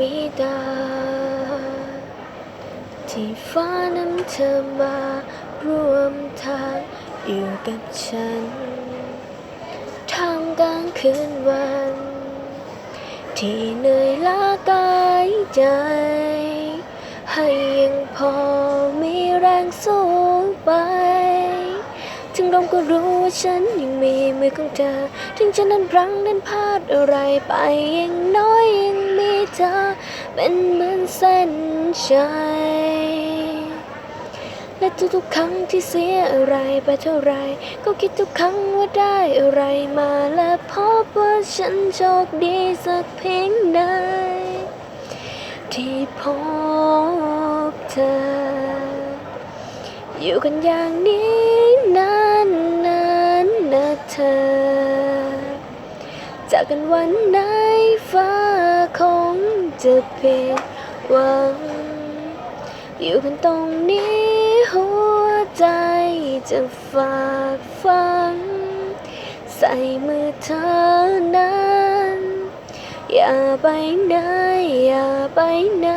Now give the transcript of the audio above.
มีดา ที่ฟ้านำเธอมารวมทางอยู่กับฉันทามกลางคืนวัน ที่เหนื่อยล้ากายใจ ให้ยังพอมีแรงสู้ไปถึงลมก็รู้ว่าฉันยังมีมือของเธอ ถึงฉันนั้นพลังนั้นพลาดอะไรไปยังน้อยยัง เธอเป็นเหมือนเส้นชัยและทุกๆครั้งที่เสียอะไรไปเท่าไร ก็คิดทุกครั้งว่าได้อะไรมาและพบว่าฉันโชคดีสักเพียงใดที่พบเธอ อยู่กันอย่างนี้นานนานๆนะเธอจากกันวันไหนฟ้าคง จะผิดหวัง อยู่กันตรงนี้หัวใจจะฝากฟัง ใส่มือเธอนั้น อย่าไปไหนอย่าไปไหน